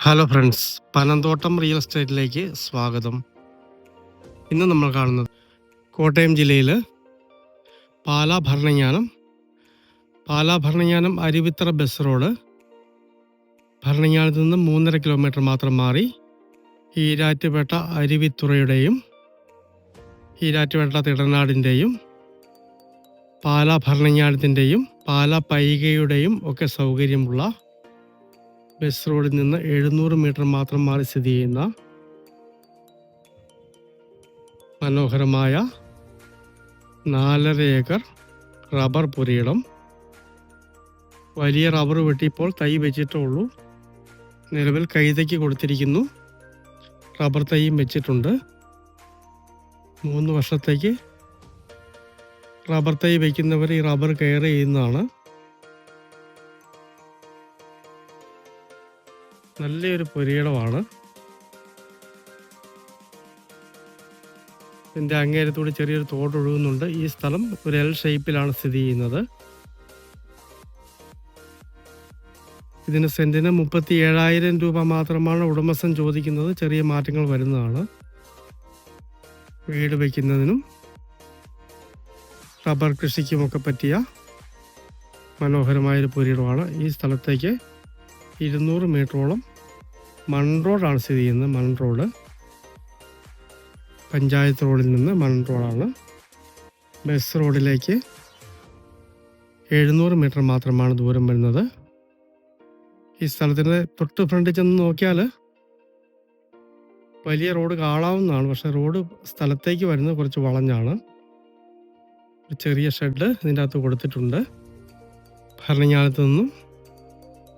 Hello friends Panamthottam real എസ്റ്റേറ്റിലേക്ക് സ്വാഗതം. ഇന്ന് നമ്മൾ കാണുന്നത് കോട്ടയം ജില്ലയിൽ പാലാ ഭരണങ്ങാനം പാലാ ഭരണങ്ങാനം അരുവിത്തറ ബസ് റോഡ് ഭരണങ്ങാനത്ത് നിന്ന് മൂന്നര കിലോമീറ്റർ മാത്രം മാറി ഈരാറ്റുപേട്ട അരുവിത്തുറയുടെയും ഈരാറ്റുപേട്ട തിടനാടിന്റെയും പാലാ ഭരണങ്ങാനത്തിന്റെയും പാലാ പൈകയുടെയും ഒക്കെ സൗകര്യമുള്ള ബസ് റോഡിൽ നിന്ന് എഴുന്നൂറ് മീറ്റർ മാത്രം മാറി സ്ഥിതി ചെയ്യുന്ന മനോഹരമായ നാലര ഏക്കർ റബ്ബർ പുരയിടം. വലിയ റബ്ബർ വെട്ടിപ്പോൾ തൈ വെച്ചിട്ടേ ഉള്ളൂ. നിലവിൽ കൈതയ്ക്ക് കൊടുത്തിരിക്കുന്നു. റബ്ബർ തൈയും വെച്ചിട്ടുണ്ട്. മൂന്ന് വർഷത്തേക്ക് റബ്ബർ തൈ വയ്ക്കുന്നവർ ഈ റബ്ബർ കെയർ ചെയ്യുന്നതാണ്. നല്ലൊരു പൊരിയിടമാണ്. ഇതിന്റെ അങ്ങേരത്തൂടെ ചെറിയൊരു തോട് ഒഴുകുന്നുണ്ട്. ഈ സ്ഥലം ഒരു എൽ ഷേപ്പിലാണ് സ്ഥിതി ചെയ്യുന്നത്. ഇതിന് സെന്റിന് മുപ്പത്തി ഏഴായിരം രൂപ മാത്രമാണ് ഉടമസ്ഥൻ ചോദിക്കുന്നത്. ചെറിയ മാറ്റങ്ങൾ വരുന്നതാണ്. വീട് വയ്ക്കുന്നതിനും റബ്ബർ കൃഷിക്കുമൊക്കെ പറ്റിയ മനോഹരമായൊരു പൊരിയിടമാണ് ഈ സ്ഥലത്തേക്ക് ഇരുന്നൂറ് മീറ്ററോളം മൺ റോഡാണ് സ്ഥിതി ചെയ്യുന്നത്. മൺ റോഡ്. പഞ്ചായത്ത് റോഡിൽ നിന്ന് മൺ റോഡാണ്. ബസ് റോഡിലേക്ക് എഴുന്നൂറ് മീറ്റർ മാത്രമാണ് ദൂരം വരുന്നത്. ഈ സ്ഥലത്തിന്റെ തൊട്ട് ഫ്രണ്ടിൽ ചെന്ന് നോക്കിയാൽ വലിയ റോഡ് കാണാവുന്നതാണ് പക്ഷേ റോഡ് സ്ഥലത്തേക്ക് വരുന്നത് കുറച്ച് വളഞ്ഞാണ്. ഒരു ചെറിയ ഷെഡ് ഇതിന്റെ അകത്ത് കൊടുത്തിട്ടുണ്ട്. ഭരണകാലത്ത് നിന്നും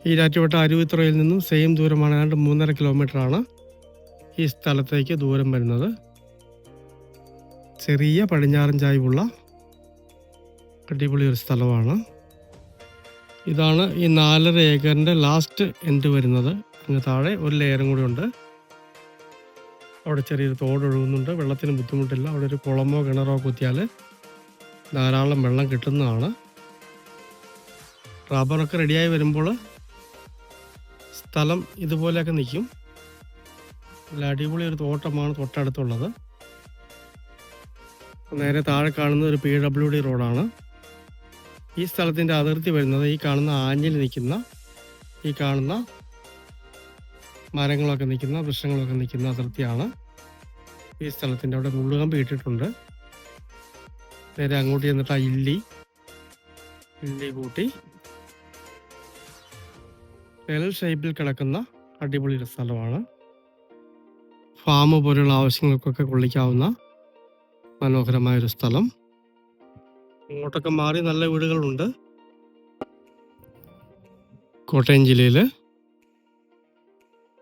ഈരാറ്റുപേട്ട അരുവിത്തുറയിൽ നിന്നും സെയിം ദൂരമാണ് ഏതാണ്ട് മൂന്നര കിലോമീറ്ററാണ് ഈ സ്ഥലത്തേക്ക് ദൂരം വരുന്നത്. ചെറിയ പടിഞ്ഞാറൻ ചായ്വുള്ള അടിപൊളി ഒരു സ്ഥലമാണ്. ഇതാണ് ഈ നാലര ഏക്കറിന്റെ ലാസ്റ്റ് എൻഡ് വരുന്നത്. അങ്ങ് താഴെ ഒരു ലെയറും കൂടി ഉണ്ട് അവിടെ ചെറിയൊരു തോട് ഒഴുകുന്നുണ്ട്. വെള്ളത്തിന് ബുദ്ധിമുട്ടില്ല. അവിടെ ഒരു കുളമോ കിണറോ കുത്തിയാൽ ധാരാളം വെള്ളം കിട്ടുന്നതാണ്. റബ്ബറൊക്കെ റെഡിയായി വരുമ്പോൾ സ്ഥലം ഇതുപോലെയൊക്കെ നിൽക്കും. നല്ല അടിപൊളി ഒരു തോട്ടമാണ് തൊട്ടടുത്തുള്ളത്. നേരെ താഴെ കാണുന്ന ഒരു പി ഡബ്ല്യു ഡി റോഡാണ്. ഈ സ്ഥലത്തിന്റെ അതിർത്തി വരുന്നത് ഈ കാണുന്ന ആഞ്ഞിൽ നിൽക്കുന്ന ഈ കാണുന്ന മരങ്ങളൊക്കെ നിൽക്കുന്ന വൃക്ഷങ്ങളൊക്കെ നിൽക്കുന്ന അതിർത്തിയാണ് ഈ സ്ഥലത്തിന്റെ അവിടെ മുള്ളുകമ്പ് ഇട്ടിട്ടുണ്ട്. നേരെ അങ്ങോട്ട് ചെന്നിട്ട് ആ ഇല്ലി ഇല്ലി കൂട്ടി എൽ ഷേപ്പിൽ കിടക്കുന്ന അടിപൊളി ഒരു സ്ഥലമാണ്. ഫാം പോലെയുള്ള ആവശ്യങ്ങൾക്കൊക്കെ കൊള്ളിക്കാവുന്ന മനോഹരമായൊരു സ്ഥലം. ഇങ്ങോട്ടൊക്കെ മാറി നല്ല വീടുകളുണ്ട്. കോട്ടയം ജില്ലയിൽ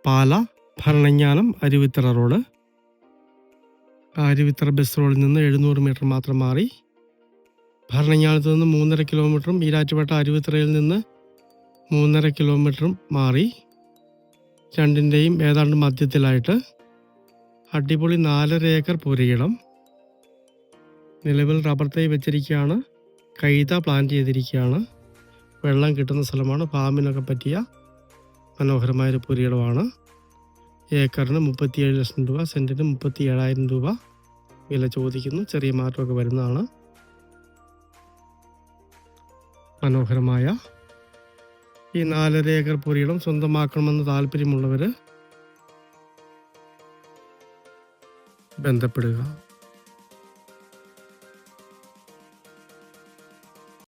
പാല ഭരണങ്ങാനം അരുവിത്തറ റോഡ്. അരുവിത്തറ ബസ് റോഡിൽ നിന്ന് എഴുന്നൂറ് മീറ്റർ മാത്രം മാറി. ഭരണങ്ങാനത്ത് നിന്ന് മൂന്നര കിലോമീറ്ററും ഈരാറ്റുപേട്ട അരുവിത്തറയിൽ നിന്ന് മൂന്നര കിലോമീറ്ററും മാറി രണ്ടിന്റെയും ഏതാണ്ട് മധ്യത്തിലായിട്ട് അടിപൊളി നാലര ഏക്കർ പുരയിടം. നിലവിൽ റബ്ബർ തൈ വെച്ചിരിക്കുകയാണ് കൈത പ്ലാന്റ് ചെയ്തിരിക്കുകയാണ് വെള്ളം കിട്ടുന്ന സ്ഥലമാണ്. ഫാമിനൊക്കെ പറ്റിയ മനോഹരമായൊരു പുരയിടമാണ്. ഏക്കറിന് മുപ്പത്തിയേഴ് ലക്ഷം രൂപ സെന്റിന് മുപ്പത്തി ഏഴായിരം രൂപ വില ചോദിക്കുന്നു. ചെറിയ മാറ്റമൊക്കെ വരുന്നതാണ്. മനോഹരമായ ഈ നാലര ഏക്കർ പുരയിടം. സ്വന്തമാക്കണമെന്ന് താല്പര്യമുള്ളവർ ബന്ധപ്പെടുക.